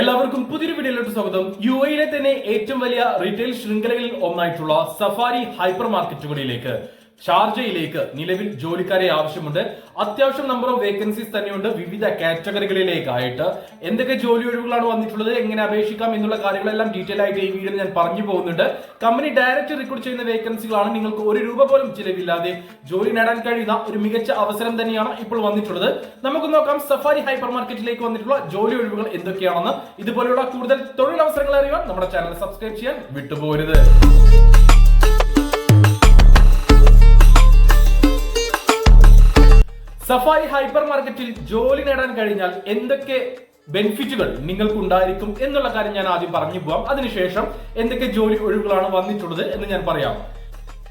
എല്ലാവർക്കും പുതിയൊരു വീഡിയോയിലോട്ട് സ്വാഗതം. യു എയിലെ തന്നെ ഏറ്റവും വലിയ റീറ്റെയിൽ ശൃംഖലകളിൽ ഒന്നായിട്ടുള്ള സഫാരി ഹൈപ്പർ മാർക്കറ്റുകളിലേക്ക് ഷാർജയിലേക്ക് നിലവിൽ ജോലിക്കാരെ ആവശ്യമുണ്ട്. അത്യാവശ്യം നമ്പർ ഓഫ് വേക്കൻസീസ് തന്നെയുണ്ട്. വിവിധ കാറ്റഗറികളിലേക്കായിട്ട്. എന്തൊക്കെ ജോലി ഒഴിവുകളാണ് വന്നിട്ടുള്ളത്? എങ്ങനെ അപേക്ഷിക്കാം എന്നുള്ള കാര്യങ്ങളെല്ലാം ഡീറ്റെയിൽ ആയിട്ട് ഈ വീഡിയോ ഞാൻ പറഞ്ഞു പോകുന്നുണ്ട്. കമ്പനി ഡയറക്റ്റ് റിക്രൂട്ട് ചെയ്യുന്ന വേക്കൻസികളാണ് നിങ്ങൾക്ക് ഒരു രൂപ പോലും ചിലവില്ലാതെ ജോലി നേടാൻ കഴിയുന്ന ഒരു മികച്ച അവസരം തന്നെയാണ് ഇപ്പോൾ വന്നിട്ടുള്ളത്. നമുക്ക് നോക്കാം സഫാരി ഹൈപ്പർ മാർക്കറ്റിലേക്ക് വന്നിട്ടുള്ള ജോലി ഒഴിവുകൾ എന്തൊക്കെയാണെന്ന്. ഇതുപോലെയുള്ള കൂടുതൽ തൊഴിലവസരങ്ങൾ അറിയാൻ നമ്മുടെ ചാനൽ സബ്സ്ക്രൈബ് ചെയ്യാൻ വിട്ടുപോകരുത് സഫാരി ഹൈപ്പർ മാർക്കറ്റിൽ ജോലി നേടാൻ കഴിഞ്ഞാൽ എന്തൊക്കെ ബെനിഫിറ്റുകൾ നിങ്ങൾക്ക് ഉണ്ടായിരിക്കും എന്നുള്ള കാര്യം ഞാൻ ആദ്യം പറഞ്ഞു പോവാം. അതിനുശേഷം എന്തൊക്കെ ജോലി ഒഴിവുകളാണ് വന്നിട്ടുള്ളത് എന്ന് ഞാൻ പറയാം.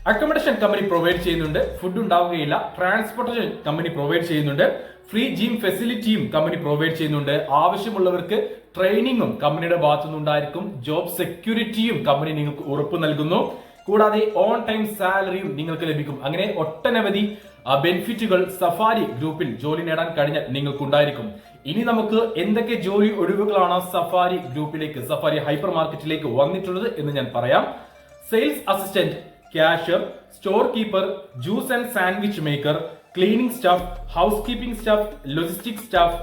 അക്കോമഡേഷൻ കമ്പനി പ്രൊവൈഡ് ചെയ്യുന്നുണ്ട്. ഫുഡ് ഉണ്ടാവുകയില്ല. ട്രാൻസ്പോർട്ടേഷൻ കമ്പനി പ്രൊവൈഡ് ചെയ്യുന്നുണ്ട്. ഫ്രീ ജിം ഫെസിലിറ്റിയും കമ്പനി പ്രൊവൈഡ് ചെയ്യുന്നുണ്ട്. ആവശ്യമുള്ളവർക്ക് ട്രെയിനിങ്ങും കമ്പനിയുടെ ഭാഗത്തുനിന്നുണ്ടായിരിക്കും. ജോബ് സെക്യൂരിറ്റിയും കമ്പനി നിങ്ങൾക്ക് ഉറപ്പ് നൽകുന്നു. കൂടാതെ ഓൺ ടൈം സാലറിയും നിങ്ങൾക്ക് ലഭിക്കും. അങ്ങനെ ഒട്ടനവധി ബെനിഫിറ്റുകൾ സഫാരി ഗ്രൂപ്പിൽ ജോലി നേടാൻ കഴിഞ്ഞാൽ നിങ്ങൾക്കുണ്ടായിരിക്കും. ഇനി നമുക്ക് എന്തൊക്കെ ജോലി ഒഴിവുകളാണ് സഫാരി ഗ്രൂപ്പിലേക്ക് സഫാരി ഹൈപ്പർ മാർക്കറ്റിലേക്ക് വന്നിട്ടുള്ളത് എന്ന് ഞാൻ പറയാം. Sales assistant cashier store keeper juice and sandwich maker cleaning staff house keeping staff logistic staff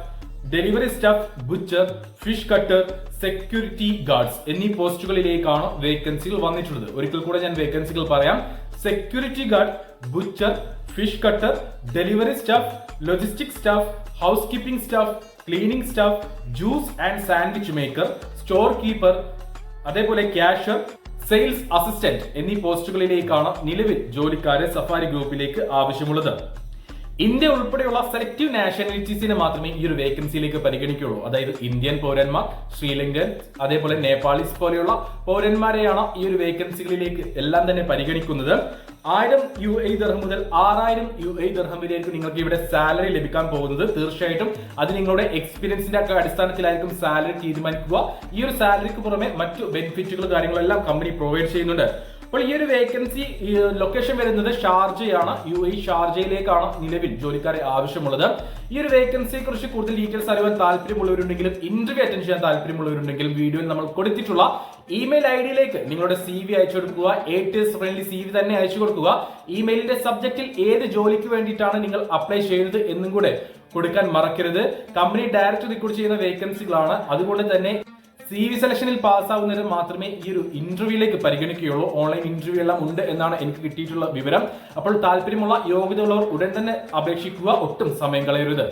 delivery staff butcher fish cutter security guards എന്നീ പോസ്റ്റുകളിലേക്കാണ് വേക്കൻസികൾ വന്നിട്ടുള്ളത്. ഒരിക്കൽ കൂടെ ഞാൻ വേക്കൻസികൾ പറയാം. Security guard butcher fish cutter delivery staff logistic staff house keeping staff cleaning staff juice and sandwich maker store keeper അതേപോലെ ക്യാഷർ സെയിൽസ് അസിസ്റ്റന്റ് എന്നീ പോസ്റ്റുകളിലേക്കാണ് നിലവിൽ ജോലിക്കാരെ സഫാരി ഗ്രൂപ്പിലേക്ക് ആവശ്യമുള്ളത്. ഇന്ത്യ ഉൾപ്പെടെയുള്ള സെലക്റ്റീവ് നാഷണാലിറ്റീസിനെ മാത്രമേ ഈ ഒരു വേക്കൻസിയിലേക്ക് പരിഗണിക്കുകയുള്ളൂ അതായത് ഇന്ത്യൻ പൗരന്മാർ ശ്രീലങ്കൻ അതേപോലെ നേപ്പാളിസ് പോലെയുള്ള പൗരന്മാരെയാണ് ഈ ഒരു വേക്കൻസികളിലേക്ക് എല്ലാം തന്നെ പരിഗണിക്കുന്നത്. ആയിരം യു എ ദർഹം മുതൽ ആറായിരം യു എ ദർഹം വരെയായിരിക്കും നിങ്ങൾക്ക് ഇവിടെ സാലറി ലഭിക്കാൻ പോകുന്നത്. തീർച്ചയായിട്ടും അത് നിങ്ങളുടെ എക്സ്പീരിയൻസിന്റെ ഒക്കെ അടിസ്ഥാനത്തിലായിരിക്കും സാലറി തീരുമാനിക്കുക. ഈ ഒരു സാലറിക്ക് പുറമെ മറ്റു ബെനിഫിറ്റുകൾ കാര്യങ്ങളെല്ലാം കമ്പനി പ്രൊവൈഡ് ചെയ്യുന്നുണ്ട്. അപ്പോൾ ഈ ഒരു വേക്കൻസി ലൊക്കേഷൻ വരുന്നത് ഷാർജയാണ്. യു എ ഷാർജയിലേക്കാണ് നിലവിൽ ജോലിക്കാരെ ആവശ്യമുള്ളത്. ഈ ഒരു വേക്കൻസിയെ കുറിച്ച് കൂടുതൽ ഡീറ്റെയിൽസ് അറിയാൻ താല്പര്യമുള്ളവരുണ്ടെങ്കിലും ഇന്റർവ്യൂ അറ്റൻഡ് ചെയ്യാൻ താല്പര്യമുള്ളവരുണ്ടെങ്കിലും വീഡിയോയിൽ നമ്മൾ കൊടുത്തിട്ടുള്ള ഇമെയിൽ ഐ ഡിയിലേക്ക് നിങ്ങളുടെ സി വി അയച്ചു കൊടുക്കുക. ഏറ്റവും ഫ്രണ്ട്ലി സി വി തന്നെ അയച്ചു കൊടുക്കുക. ഇമെയിലിന്റെ സബ്ജക്റ്റിൽ ഏത് ജോലിക്ക് വേണ്ടിയിട്ടാണ് നിങ്ങൾ അപ്ലൈ ചെയ്യുന്നത് എന്നും കൂടെ കൊടുക്കാൻ മറക്കരുത്. കമ്പനി ഡയറക്റ്റ് റിക്രൂട്ട് ചെയ്യുന്ന വേക്കൻസികളാണ് അതുകൊണ്ട് തന്നെ സി വി സെലക്ഷനിൽ പാസ്സാവുന്നവർ മാത്രമേ ഈ ഒരു ഇന്റർവ്യൂയിലേക്ക് പരിഗണിക്കുകയുള്ളൂ. ഓൺലൈൻ ഇന്റർവ്യൂ എല്ലാം ഉണ്ട് എന്നാണ് എനിക്ക് കിട്ടിയിട്ടുള്ള വിവരം. അപ്പോൾ താല്പര്യമുള്ള യോഗ്യതയുള്ളവർ ഉടൻ തന്നെ അപേക്ഷിക്കുക. ഒട്ടും സമയം കളയരുത്.